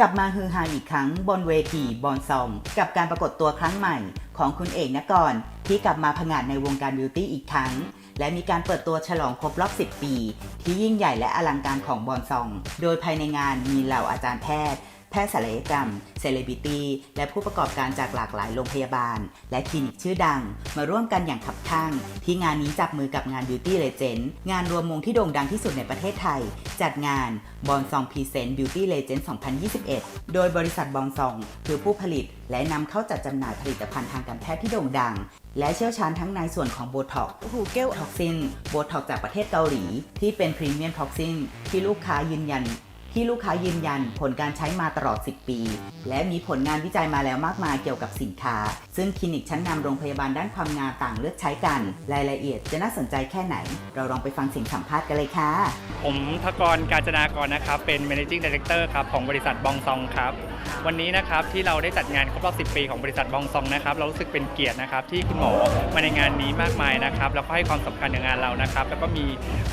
กลับมาฮือฮาอีกครั้งบนเวทีบอลซอง กับการปรากฏตัวครั้งใหม่ของคุณเอกนกรที่กลับมาผงาดในวงการบิวตี้อีกครั้ง และมีการเปิดตัวฉลองครบรอบ 10 ปี ที่ยิ่งใหญ่และอลังการของบอลซอง โดยภายในงานมีเหล่าอาจารย์แพทย์ แพทย์ศัลยกรรม เซเลบิตี้ และผู้ประกอบการจากหลากหลายโรงพยาบาล และคลินิกชื่อดัง มาร่วมกันอย่างขับข้าง ที่งานนี้จับมือกับงาน Beauty Legend งานรวมวงที่โด่งดังที่สุดในประเทศไทย จัดงานบอนซองพรีเซนต์ Beauty Legend 2021 โดยบริษัทบอนซอง คือผู้ผลิต และนำเข้าจัดจำหน่ายผลิตภัณฑ์ทางการแพทย์ที่โด่งดัง และเชี่ยวชาญทั้งในส่วนของโบท็อกโอ้โหแก้วท็อกซิน โบท็อกจากประเทศเกาหลี ที่เป็นพรีเมียมท็อกซินที่ลูกค้ายืนยัน ที่ลูกค้ายืนยันผลการใช้มาตลอด 10 ปี และมีผลงานวิจัยมาแล้วมากมายเกี่ยวกับสินค้า ซึ่งคลินิกชั้นนำโรงพยาบาลด้านความงามต่างเลือกใช้กัน รายละเอียดจะน่าสนใจแค่ไหน เราลองไปฟังเสียงสัมภาษณ์กันเลยค่ะ ผมทกรการจนากรนะครับ เป็น managing director ครับของบริษัทบองซองครับ วันนี้นะครับที่เราได้จัดงานครบรอบ 10 ปีของบริษัทบองซองนะครับ เรารู้สึกเป็นเกียรตินะครับที่คุณหมอมาในงานนี้มากมายนะครับ แล้วก็ให้ความสำคัญกับงานเรานะครับ แล้วก็มี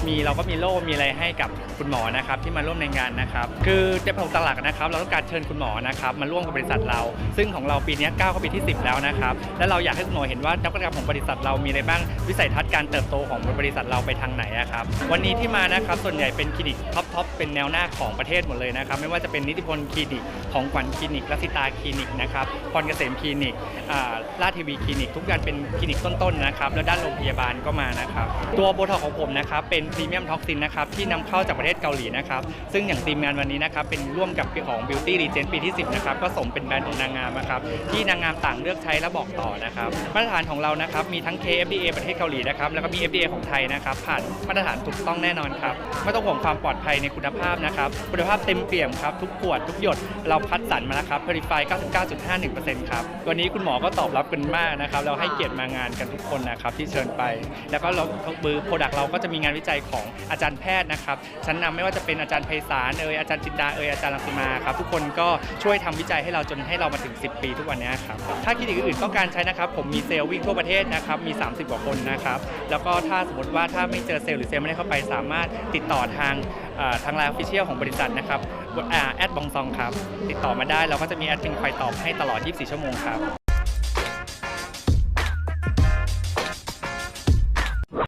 มีเราก็มีโล่มีอะไรให้กับคุณหมอนะครับที่มาร่วมในงานนะครับ คือเจ็บของตลาดนะครับ เราต้องการเชิญคุณหมอนะครับมาร่วมกับบริษัทเรา ซึ่งของเราปีนี้ก้าวเข้าปีที่ 10 แล้วนะครับและเราอยากให้คุณหมอเห็นว่านวัตกรรมของบริษัทเรามีอะไรบ้างวิสัยทัศน์การเติบโตของบริษัทเราไปทางไหนอะครับวันนี้ที่มานะครับส่วนใหญ่เป็นคลินิกท็อ ทอปเป็นแนวหน้าของประเทศหมดเลยนะครับ ไม่ว่าจะเป็นนิติพลคลินิก ของขวัญคลินิกรัสิตาคลินิกนะครับพรเกษมคลินิกอ่าราชทีวีคลินิก ทุกอย่างเป็นคลินิกต้นๆนะครับ แล้วด้านโรงพยาบาลก็มานะครับ ตัวโบท็อกของผมนะครับ เป็นพรีเมียมท็อกซินนะครับ ที่นำเข้าจากประเทศเกาหลีนะครับ ซึ่งอย่างทีมงานวันนี้นะครับ เป็นร่วมกับของ Beauty Regent ปีที่ 10 นะครับ ก็สมเป็นแบรนด์ของนางงามนะครับ ที่นางงามต่างเลือกใช้และบอกต่อนะครับ มาตรฐานของเรานะครับ มีทั้ง KFDA ประเทศเกาหลีนะครับ แล้วก็มี FDA ของไทยนะครับ ผ่านมาตรฐานถูกต้องแน่นอนครับ ไม่ต้องห่วงความปลอดภัยในคุณภาพนะครับ คุณภาพเต็มเปี่ยมครับ ทุกขวดทุกหยดเราคัดสรรมาแล้วครับ Verify 99.51%ครับวันนี้คุณหมอก็ตอบรับกันมากนะครับ เราให้เกียรติมางานกันทุกคนนะครับที่เชิญไป แล้วก็เราเบอร์โปรดักต์เราก็จะมีงานวิจัยของอาจารย์แพทย์นะครับชั้นนำไม่ว่าจะเป็นอาจารย์ไพศาลเอยอาจารย์จินดาเอยอาจารย์รังสิมาครับทุกคนก็ช่วยทำวิจัยให้เราจนให้เรามาถึง 10 ปีทุกวันนี้ครับถ้าคลินิกอื่นๆต้องการใช้นะครับ ผมมีเซลล์วิ่งทั่วประเทศนะครับมี 30 กว่าคนนะครับแล้วก็ถ้าสมมติว่าถ้าไม่เจอเซลล์หรือเซลล์ไม่ได้เข้าไปสามารถติดต่อทางทางไลน์ออฟฟิเชียลของบริษัทนะครับแอดบองซองครับ ติดต่อมาได้เราก็จะมีแอดมินคอยตอบให้ตลอด 24 ชั่วโมงครับ